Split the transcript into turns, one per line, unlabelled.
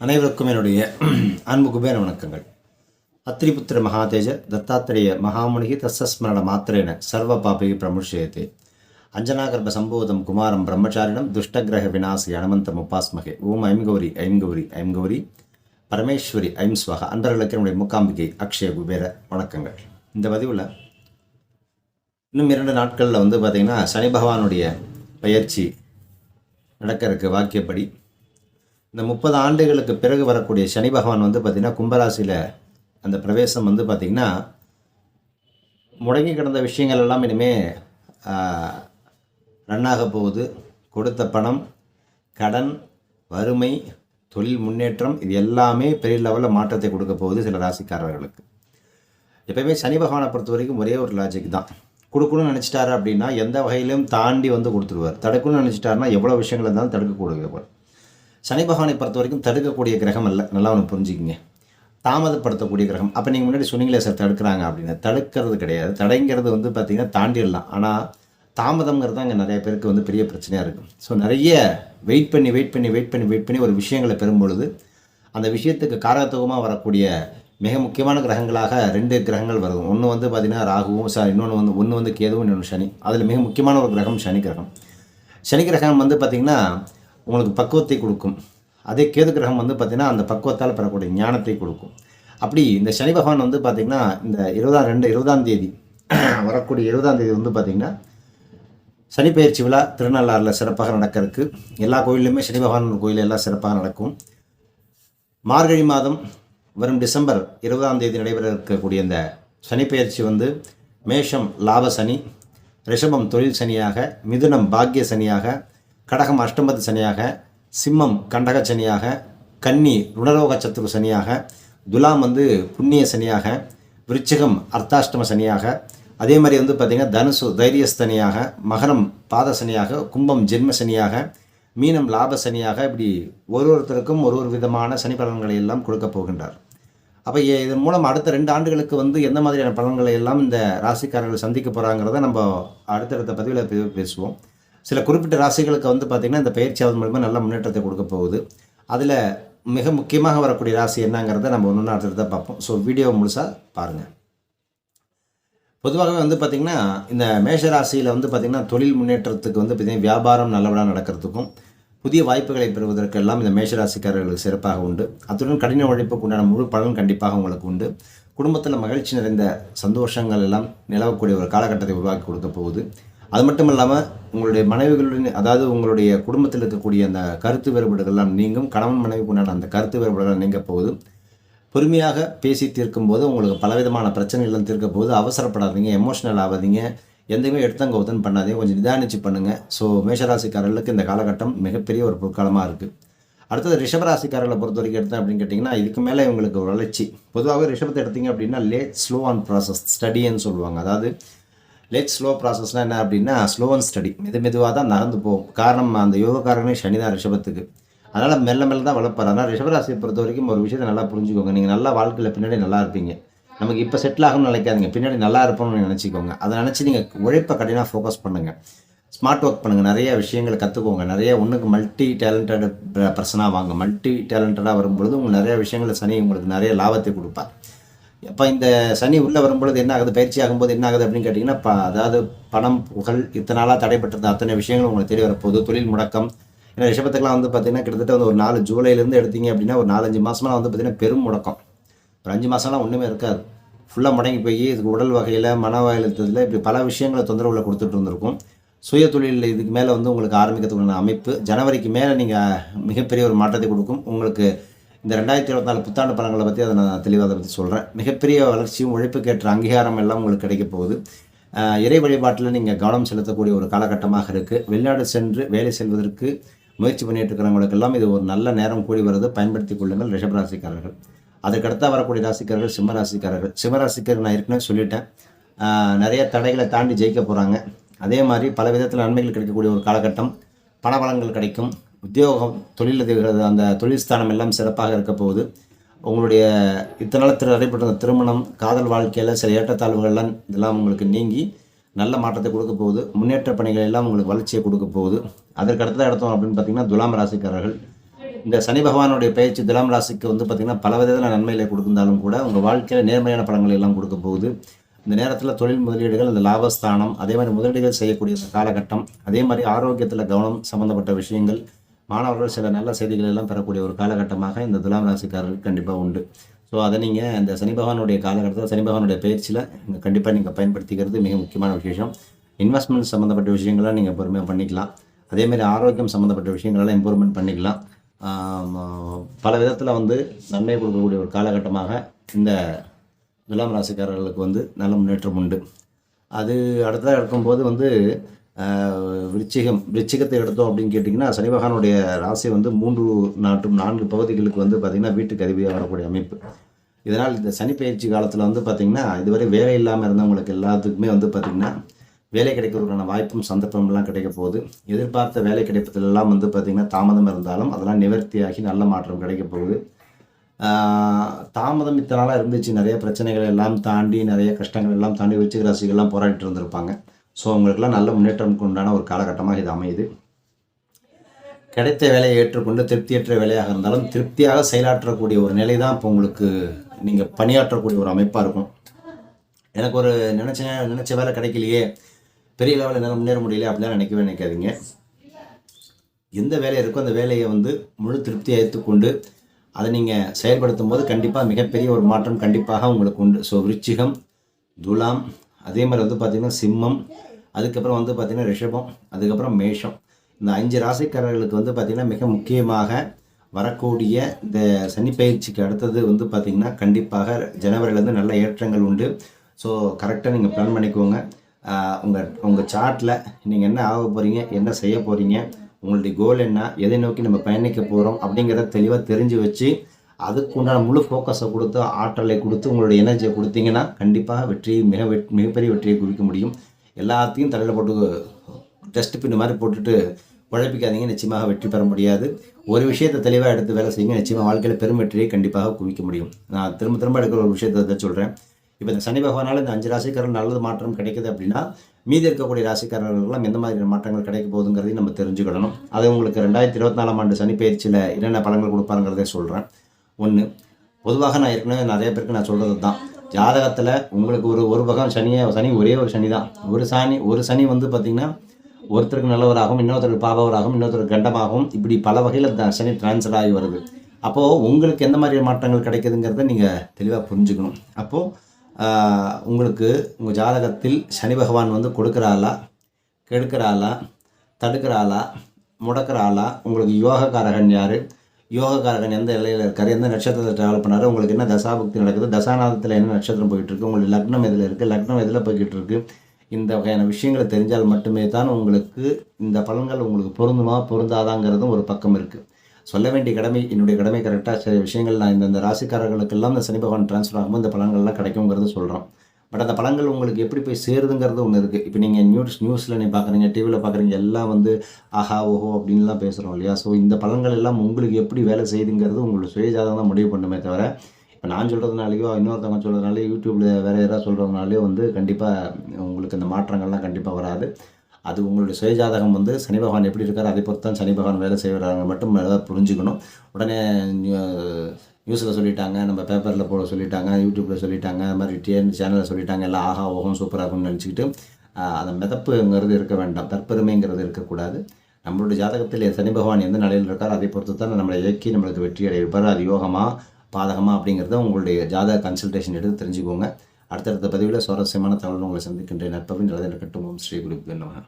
அனைவருக்கும் என்னுடைய அன்பு குபேர வணக்கங்கள். அத்திரிபுத்திர மகாதேஜ தத்தாத்திரேய மகாமுனிகி தஸ்ஸஸ்மரண மாத்திரேன சர்வ பாபிகி பிரமுஷயத்தே அஞ்சனாகர்ப சம்போதம் குமாரம் பிரம்மச்சாரிணம் துஷ்டகிரக விநாசி அனுமந்தம் உபாஸ்மகே ஓம் ஐம் கௌரி ஐம் கௌரி ஐம் கௌரி. பரமேஸ்வரி ஐம் ஸ்வகா அன்பர்களுக்கு என்னுடைய முக்காம்பிகை அக்ஷய குபேர வணக்கங்கள். இந்த பதிவில் இன்னும் இரண்டு நாட்களில் வந்து பார்த்திங்கன்னா சனி பகவானுடைய பயிற்சி நடக்கிறதுக்கு வாக்கியப்படி இந்த முப்பது ஆண்டுகளுக்கு பிறகு வரக்கூடிய சனி பகவான் வந்து பார்த்திங்கன்னா கும்பராசியில் அந்த பிரவேசம் வந்து பார்த்திங்கன்னா முடங்கி கிடந்த விஷயங்கள் எல்லாம் இனிமேல் ரன்னாக போகுது. கொடுத்த பணம் கடன் வறுமை தொழில் முன்னேற்றம் இது எல்லாமே பெரிய லெவலில் மாற்றத்தை கொடுக்க போகுது சில ராசிக்காரர்களுக்கு. எப்பயுமே சனி பகவானை பொறுத்த வரைக்கும் ஒரே ஒரு லாஜிக் தான். கொடுக்கணும்னு நினச்சிட்டாரு அப்படின்னா எந்த வகையிலும் தாண்டி வந்து கொடுத்துருவார். தடுக்கணும்னு நினச்சிட்டாருன்னா எவ்வளோ விஷயங்கள் இருந்தாலும் தடுக்கக்கூடியவர் சனி பகவானை பொறுத்த வரைக்கும் தடுக்கக்கூடிய கிரகம் அல்ல. நல்லா ஒன்று புரிஞ்சுக்கிங்க. தாமதப்படுத்தக்கூடிய கிரகம். அப்போ நீங்கள் முன்னாடி சொன்னீங்களே சார் தடுக்கிறாங்க அப்படின்னு. தடுக்கிறது கிடையாது. தடைங்கிறது வந்து பார்த்திங்கன்னா தாண்டிடலாம். ஆனால் தாமதங்கிறது தான் இங்கே நிறைய பேருக்கு வந்து பெரிய பிரச்சனையாக இருக்கும் ஸோ நிறைய வெயிட் பண்ணி வெயிட் பண்ணி வெயிட் பண்ணி வெயிட் பண்ணி ஒரு விஷயங்களை பெறும்பொழுது அந்த விஷயத்துக்கு காரகத்துவமாக வரக்கூடிய மிக முக்கியமான கிரகங்களாக ரெண்டு கிரகங்கள் வருது. ஒன்று வந்து பார்த்திங்கன்னா ராகுவும் சார் இன்னொன்று வந்து ஒன்று வந்து கேதுவும் இன்னொன்று சனி. அதில் மிக முக்கியமான ஒரு கிரகம் சனி கிரகம். சனி கிரகம் வந்து பார்த்திங்கன்னா உங்களுக்கு பக்குவத்தை கொடுக்கும். அதே கேது கிரகம் வந்து பார்த்திங்கன்னா அந்த பக்குவத்தால் பெறக்கூடிய ஞானத்தை கொடுக்கும். அப்படி இந்த சனி பகவான் வந்து பார்த்திங்கன்னா இந்த இருபதாம் ரெண்டு இருபதாம் தேதி வரக்கூடிய இருபதாம் தேதி வந்து பார்த்திங்கன்னா சனி பயிற்சி விழா திருநள்ளாறில் சிறப்பாக நடக்கிறதுக்கு. எல்லா கோயிலுமே சனி பகவான் கோயில் எல்லாம் சிறப்பாக நடக்கும். மார்கழி மாதம் வரும் டிசம்பர் இருபதாம் தேதி நடைபெற இருக்கக்கூடிய இந்த சனி பயிற்சி வந்து மேஷம் லாப சனி ரிஷபம் தொழில் சனியாக மிதுனம் பாக்கிய சனியாக கடகம் அஷ்டமத்து சனியாக சிம்மம் கண்டக சனியாக கன்னி ருணரோக சத்துரு சனியாக துலாம் வந்து புண்ணிய சனியாக விருச்சிகம் அர்த்தாஷ்டம சனியாக அதே மாதிரி வந்து பார்த்திங்கன்னா தனுசு தைரியஸ்தனியாக மகரம் பாத சனியாக கும்பம் ஜென்ம சனியாக மீனம் லாப சனியாக இப்படி ஒரு ஒருத்தருக்கும் ஒரு ஒரு விதமான சனி பலன்களை எல்லாம் கொடுக்க போகின்றார். அப்போ இதன் மூலம் அடுத்த ரெண்டு ஆண்டுகளுக்கு வந்து எந்த மாதிரியான பலன்களை எல்லாம் இந்த ராசிக்காரர்கள் சந்திக்க போகிறாங்கிறத நம்ம அடுத்தடுத்த பதிவில் பேசுவோம். சில குறிப்பிட்ட ராசிகளுக்கு வந்து பார்த்திங்கன்னா இந்த பயிற்சியாவது மூலமாக நல்ல முன்னேற்றத்தை கொடுக்க போகுது. அதில் மிக முக்கியமாக வரக்கூடிய ராசி என்னங்கிறத நம்ம ஒன்று அடுத்தடுத்த பார்ப்போம். ஸோ வீடியோ முழுசாக பாருங்கள் பொதுவாகவே வந்து பார்த்திங்கன்னா இந்த மேஷ ராசியில் வந்து பார்த்திங்கன்னா தொழில் முன்னேற்றத்துக்கு வந்து பார்த்திங்கன்னா வியாபாரம் நல்லபடியாக நடக்கிறதுக்கும் புதிய வாய்ப்புகளை பெறுவதற்கெல்லாம் இந்த மேஷராசிக்காரர்களுக்கு சிறப்பாக உண்டு. அத்துடன் கடின உழைப்புக்கு உண்டான முழு பலன் கண்டிப்பாக உங்களுக்கு உண்டு. குடும்பத்தில் மகிழ்ச்சி நிறைந்த சந்தோஷங்கள் எல்லாம் நிலவக்கூடிய ஒரு காலகட்டத்தை உருவாக்கி கொடுக்க போகுது. அது மட்டும் இல்லாமல் உங்களுடைய மனைவிகளுடன் அதாவது உங்களுடைய குடும்பத்தில் இருக்கக்கூடிய அந்த கருத்து வேறுபாடுகள்லாம் நீங்கும் கணவன் மனைவிக்குண்டான அந்த கருத்து வேறுபாடுகள் நீங்க போகுது. பொறுமையாக பேசி தீர்க்கும் போது உங்களுக்கு பலவிதமான பிரச்சனைகள்லாம் தீர்க்க போது அவசரப்படாதீங்க எமோஷனல் ஆகாதீங்க. எந்தையுமே எடுத்தங்கவுத்தன் பண்ணாதீங்க. கொஞ்சம் நிதானிச்சு பண்ணுங்கள் ஸோ மேஷராசிக்காரர்களுக்கு இந்த காலகட்டம் மிகப்பெரிய ஒரு பொற்காலமாக இருக்குது அடுத்தது ரிஷபராசிக்காரர்களை பொறுத்த வரைக்கும் எடுத்தேன் அப்படின்னு கேட்டிங்கன்னா இதுக்கு மேலே இவங்களுக்கு வளர்ச்சி. பொதுவாகவே ரிஷபத்தை எடுத்தீங்க அப்படின்னா லேட் ஸ்லோ ஆன் ப்ராசஸ் ஸ்டடின்னு சொல்லுவாங்க. அதாவது லேட் ஸ்லோ ப்ராசஸ்னால் என்ன அப்படின்னா ஸ்லோ அண்ட் ஸ்டடி மெது மெதுவாக தான் நடந்து போகும். காரணம் அந்த யோகக்காரனே சனி தான் ரிஷபத்துக்கு. அதனால் மெல்ல மெல்ல தான் வளர்ப்பார். ஆனால் ரிஷபராசியை பொறுத்த வரைக்கும் ஒரு விஷயத்தை நல்லா புரிஞ்சுக்கோங்க. நீங்கள் நல்லா வாழ்க்கையில் பின்னாடி நல்லா இருப்பீங்க. நமக்கு இப்போ செட்டில் ஆகணும்னு நினைக்காதீங்க. பின்னாடி நல்லா இருப்போம்னு நினச்சிக்கோங்க. அதை நினச்சி நீங்கள் உழைப்பை கடினாக ஃபோக்கஸ் பண்ணுங்கள் ஸ்மார்ட் ஒர்க் பண்ணுங்கள் நிறைய விஷயங்களை கற்றுக்கோங்க நிறைய ஒன்றுக்கு மல்டி டேலண்டட் பர்சனாக வாங்க. மல்டி டேலண்டடாக வரும்பொழுது உங்களுக்கு நிறைய விஷயங்களை சனி உங்களுக்கு நிறைய லாபத்தை கொடுப்பார். அப்போ இந்த சனி உள்ளே வரும்பொழுது என்ன ஆகுது? பயிற்சி ஆகும்போது என்ன ஆகுது அப்படின்னு கேட்டிங்கன்னா ப அதாவது பணம் புகழ் இத்தனை நாளாக தடைப்பட்டிருந்த அத்தனை விஷயங்கள் உங்களுக்கு தேடி வரப்போகுது. தொழில் முடக்கம். ஏன்னா ரிஷபத்துக்குலாம் வந்து பார்த்தீங்கன்னா கிட்டத்தட்ட வந்து ஒரு நாலு ஜூலைலேருந்து எடுத்தீங்க அப்படின்னா ஒரு நாலஞ்சு மாதமாக வந்து பார்த்தீங்கன்னா பெரும் முடக்கம். ஒரு அஞ்சு மாதம்லாம் ஒன்றுமே இருக்காது. ஃபுல்லாக முடங்கி போய் இதுக்கு உடல் வகையில் மன வகையில் இப்படி பல விஷயங்களை தொந்தரவுகளை கொடுத்துட்டு இருந்திருக்கும். சுய தொழில் இதுக்கு மேலே வந்து உங்களுக்கு ஆரம்பிக்கிறதுக்கான அமைப்பு ஜனவரிக்கு மேலே நீங்கள் மிகப்பெரிய ஒரு மாற்றத்தை கொடுக்கும். உங்களுக்கு இந்த ரெண்டாயிரத்தி இருபத்தி நாலு புத்தாண்டு பலன்களை பற்றி அதை நான் தெளிவாக அதை பற்றி சொல்கிறேன் மிகப்பெரிய வளர்ச்சியும் உழைப்புக்கேற்ற அங்கீகாரம் எல்லாம் உங்களுக்கு கிடைக்க போகுது. இறை வழிபாட்டில் நீங்கள் கவனம் செலுத்தக்கூடிய ஒரு காலகட்டமாக இருக்குது வெளிநாடு சென்று வேலை செல்வதற்கு முயற்சி பண்ணிட்டு இருக்கிறவங்களுக்கெல்லாம் இது ஒரு நல்ல நேரம் கூடி வருது. பயன்படுத்தி கொள்ளுங்கள் ரிஷபராசிக்காரர்கள். அதுக்கடுத்தா வரக்கூடிய ராசிக்காரர்கள் சிம்ம ராசிக்காரர்கள். சிம்ம ராசிக்காரர் நான் ஏற்கனவே சொல்லிட்டேன். நிறைய தடைகளை தாண்டி ஜெயிக்க போகிறாங்க அதே மாதிரி பல விதத்தில் நன்மைகள் கிடைக்கக்கூடிய ஒரு காலகட்டம். பணபலங்கள் கிடைக்கும். உத்தியோகம் தொழில் அந்த தொழில் ஸ்தானம் எல்லாம் சிறப்பாக இருக்க போகுது. உங்களுடைய இத்தனை நாள் திரு நடைபெற்ற திருமணம் காதல் வாழ்க்கையில் சில ஏற்றத்தாழ்வுகள்லாம் இதெல்லாம் உங்களுக்கு நீங்கி நல்ல மாற்றத்தை கொடுக்க போகுது. முன்னேற்ற பணிகள் எல்லாம் உங்களுக்கு வளர்ச்சியை கொடுக்க போகுது. அதற்கு அடுத்ததாக எடுத்தோம் அப்படின்னு பார்த்தீங்கன்னா துலாம் ராசிக்காரர்கள். இந்த சனி பகவானுடைய பயிற்சி துலாம் ராசிக்கு வந்து பார்த்திங்கன்னா பல விதத்தில் நன்மைகளை கொடுத்திருந்தாலும் கூட உங்கள் வாழ்க்கையில் நேர்மையான பலன்களை எல்லாம் கொடுக்க போகுது. இந்த நேரத்தில் தொழில் முதலீடுகள் அந்த லாபஸ்தானம் அதே மாதிரி முதலீடுகள் செய்யக்கூடிய காலகட்டம் அதே மாதிரி ஆரோக்கியத்தில் கவனம் சம்மந்தப்பட்ட விஷயங்கள் மாணவர்கள் சில நல்ல செய்திகள் எல்லாம் பெறக்கூடிய ஒரு காலகட்டமாக இந்த துலாம் ராசிக்காரர்களுக்கு கண்டிப்பாக உண்டு. ஸோ அதை நீங்கள் இந்த சனி பகவானுடைய காலகட்டத்தில் சனி பகவானுடைய பயிற்சியில் கண்டிப்பாக நீங்கள் பயன்படுத்திக்கிறது மிக முக்கியமான விசேஷம் இன்வெஸ்ட்மெண்ட் சம்மந்தப்பட்ட விஷயங்களை நீங்கள் பொறுமையாக பண்ணிக்கலாம். அதேமாதிரி ஆரோக்கியம் சம்மந்தப்பட்ட விஷயங்களெல்லாம் இம்ப்ரூவ்மெண்ட் பண்ணிக்கலாம். பல விதத்தில் வந்து நன்மை கொடுக்கக்கூடிய ஒரு காலகட்டமாக இந்த துலாம் ராசிக்காரர்களுக்கு வந்து நல்ல முன்னேற்றம் உண்டு. அது அடுத்ததாக இருக்கும்போது வந்து விருச்சிகம் விருச்சிகத்தை எடுத்தோம் அப்படின்னு கேட்டிங்கன்னா சனி பகவானுடைய ராசி வந்து மூன்று நாட்டும் நான்கு பகுதிகளுக்கு வந்து பார்த்திங்கன்னா வீட்டுக்கு அதிபதியாக வரக்கூடிய அமைப்பு. இதனால் இந்த சனி பயிற்சி காலத்தில் வந்து பார்த்திங்கன்னா இதுவரை வேலை இல்லாமல் இருந்தவங்களுக்கு எல்லாத்துக்குமே வந்து பார்த்திங்கன்னா வேலை கிடைக்கிறதுக்கான வாய்ப்பும் சந்தர்ப்பம்லாம் கிடைக்க போகுது. எதிர்பார்த்த வேலை கிடைப்பதிலெல்லாம் வந்து பார்த்திங்கன்னா தாமதம் இருந்தாலும் அதெல்லாம் நிவர்த்தியாகி நல்ல மாற்றம் கிடைக்க போகுது. தாமதம் இத்தனை இருந்துச்சு. நிறைய பிரச்சனைகள் எல்லாம் தாண்டி நிறைய கஷ்டங்கள் எல்லாம் தாண்டி விருச்சிக ராசிகள்லாம் போராடிட்டு இருந்திருப்பாங்க. ஸோ அவங்களுக்குலாம் நல்ல முன்னேற்றம்க்கு உண்டான ஒரு காலகட்டமாக இது அமையுது. கிடைத்த வேலையை ஏற்றுக்கொண்டு திருப்தியற்ற வேலையாக இருந்தாலும் திருப்தியாக செயலாற்றக்கூடிய ஒரு நிலை தான் இப்போ உங்களுக்கு நீங்கள் பணியாற்றக்கூடிய ஒரு அமைப்பாக இருக்கும். எனக்கு ஒரு நினச்ச நினச்ச வேலை கிடைக்கலையே பெரிய லெவலில் என்னால் முன்னேற முடியல அப்படிலாம் நினைக்கவே நினைக்காதீங்க. எந்த வேலை இருக்கோ அந்த வேலையை வந்து முழு திருப்தியை ஏற்றுக்கொண்டு அதை நீங்கள் செயல்படுத்தும் போது கண்டிப்பாக மிகப்பெரிய ஒரு மாற்றம் கண்டிப்பாக உங்களுக்கு உண்டு. ஸோ விருச்சிகம் துலாம் அதே மாதிரி வந்து பார்த்திங்கன்னா சிம்மம் அதுக்கப்புறம் வந்து பார்த்திங்கன்னா ரிஷபம் அதுக்கப்புறம் மேஷம். இந்த அஞ்சு ராசிக்காரர்களுக்கு வந்து பார்த்திங்கன்னா மிக முக்கியமாக வரக்கூடிய இந்த சனி பயிற்சிக்கு அடுத்தது வந்து பார்த்திங்கன்னா கண்டிப்பாக ஜனவரியிலேருந்து நல்ல ஏற்றங்கள் உண்டு. ஸோ கரெக்டாக நீங்கள் பிளான் பண்ணிக்கோங்க. உங்கள் உங்கள் சார்ட்டில் நீங்கள் என்ன ஆக போகிறீங்க என்ன செய்ய போகிறீங்க உங்களுடைய கோல் என்ன எதை நோக்கி நம்ம பயணிக்க போகிறோம் அப்படிங்கிறத தெளிவாக தெரிஞ்சு வச்சு அதுக்கு உண்டான முழு ஃபோக்கஸை கொடுத்து ஆற்றலை கொடுத்து உங்களுடைய எனர்ஜியை கொடுத்தீங்கன்னா கண்டிப்பாக வெற்றி மிக வெட் மிகப்பெரிய வெற்றியை குவிக்க முடியும். எல்லாத்தையும் தலையில் போட்டு டஸ்ட் பின் மாதிரி போட்டுட்டு உழைப்பிக்காதீங்க நிச்சயமாக வெற்றி பெற முடியாது. ஒரு விஷயத்தை தெளிவாக எடுத்து வேலை செய்யுங்க நிச்சயமாக வாழ்க்கையில் பெரும் வெற்றியை கண்டிப்பாக குவிக்க முடியும். நான் திரும்ப திரும்ப எடுக்கிற ஒரு விஷயத்தை தான் சொல்கிறேன் இப்போ இந்த சனி பகவானால் இந்த அஞ்சு ராசிக்காரர்கள் நல்லது மாற்றம் கிடைக்குது அப்படின்னா மீதி இருக்கக்கூடிய ராசிக்காரர்களுக்கெல்லாம் எந்த மாதிரியான மாற்றங்கள் கிடைக்க போகுதுங்கிறதையும் நம்ம தெரிஞ்சுக்கிடணும் அது உங்களுக்கு ரெண்டாயிரத்தி இருபத்தி நாலாம் ஆண்டு சனி பயிற்சியில் என்னென்ன பலன்கள் கொடுப்பாருங்கிறதே சொல்கிறேன் ஒன்று பொதுவாக நான் ஏற்கனவே நிறைய பேருக்கு நான் சொல்கிறது தான் ஜாதகத்தில் உங்களுக்கு ஒரு ஒரு பக்கம் சனியே சனி ஒரே ஒரு சனி தான் ஒரு சனி ஒரு சனி வந்து பார்த்திங்கன்னா ஒருத்தருக்கு நல்லவராகவும் இன்னொருத்தருக்கு பாபவராகவும் இன்னொருத்தருக்கு கண்டமாகவும் இப்படி பல வகையில் சனி டிரான்ஸ்ஃபர் ஆகி வருது. அப்போது உங்களுக்கு எந்த மாதிரி மாற்றங்கள் கிடைக்குதுங்கிறத நீங்கள் தெளிவாக புரிஞ்சுக்கணும். அப்போது உங்களுக்கு உங்கள் ஜாதகத்தில் சனி பகவான் வந்து கொடுக்குறாளா கெடுக்கிறாளா தடுக்கிறாளா முடக்கிறாளா உங்களுக்கு யோகக்காரகன் யார் யோகக்காரகன் எந்த எல்லையில் இருக்கார் எந்த நட்சத்திரத்தில் ட்ராவல் பண்ணார் உங்களுக்கு என்ன தசாபக்தி நடக்குது தசாநாதத்தில் என்ன நட்சத்திரம் போயிட்டு இருக்கு உங்களுக்கு லக்னம் எதில் இருக்குது லக்னம் எதில் போய்கிட்டு இருக்கு இந்த வகையான விஷயங்களை தெரிஞ்சால் மட்டுமே தான் உங்களுக்கு இந்த பலன்கள் உங்களுக்கு பொருந்துமா பொருந்தாதாங்கிறதும் ஒரு பக்கம் இருக்குது சொல்ல வேண்டிய கடமை என்னுடைய கடமை கரெக்டாக சில விஷயங்கள் நான் இந்த ராசிக்காரர்களுக்கெல்லாம் இந்த சனி பகவான் டிரான்ஸ்ஃபர் ஆகும்போது இந்த பலன்கள்லாம் கிடைக்குங்கிறது சொல்கிறோம் பட் அந்த பழங்கள் உங்களுக்கு எப்படி போய் சேருதுங்கிறது ஒன்று இருக்குது இப்போ நீங்கள் நியூஸ் நியூஸில் நீ பார்க்குறீங்க டிவியில் பார்க்குறீங்க எல்லாம் வந்து ஆஹா ஓஹோ அப்படின்லாம் பேசுகிறோம் இல்லையா? ஸோ இந்த பழங்கள் எல்லாம் உங்களுக்கு எப்படி வேலை செய்யுதுங்கிறது உங்களோட சுயஜாதகம் தான் முடிவு பண்ணுமே தவிர இப்போ நான் சொல்கிறதுனாலையோ இன்னொருத்தவங்க சொல்கிறதுனாலே யூடியூப்பில் வேறு யாராவது சொல்கிறதுனாலையோ வந்து கண்டிப்பாக உங்களுக்கு இந்த மாற்றங்கள்லாம் கண்டிப்பாக வராது. அது உங்களுடைய சுயஜாதகம் வந்து சனி பகவான் எப்படி இருக்கார் அதை பொறுத்து தான் சனி பகவான் வேலை செய்கிறாங்க மட்டும் புரிஞ்சுக்கணும். உடனே நியூஸில் சொல்லிட்டாங்க நம்ம பேப்பரில் போட சொல்லிட்டாங்க யூடியூப்பில் சொல்லிட்டாங்க அது மாதிரி டிஎன் சேனலில் சொல்லிட்டாங்க எல்லாம் ஆஹா ஓகம் சூப்பராக இருக்கும்னு நினச்சிக்கிட்டு அந்த மிதப்புங்கிறது இருக்க வேண்டாம் தற்பெருமைங்கிறது இருக்கக்கூடாது. நம்மளுடைய ஜாதகத்தில் சனி பகவான் எந்த நிலையில் இருக்காரோ அதை பொறுத்து தான் நம்மளை இயக்கி நம்மளுக்கு வெற்றி அடைவிப்பார் அது யோகமாக பாதகமாக அப்படிங்கிறத உங்களுடைய ஜாதக கன்சல்டேஷன் எடுத்து தெரிஞ்சுக்கோங்க. அடுத்தடுத்த பதிவில் சுவாரஸ்யமான தகவல் உங்களை சந்திக்கின்றேன். நட்பவின் நல்லது இருக்கட்டும் ஸ்ரீ குருப்பு நமः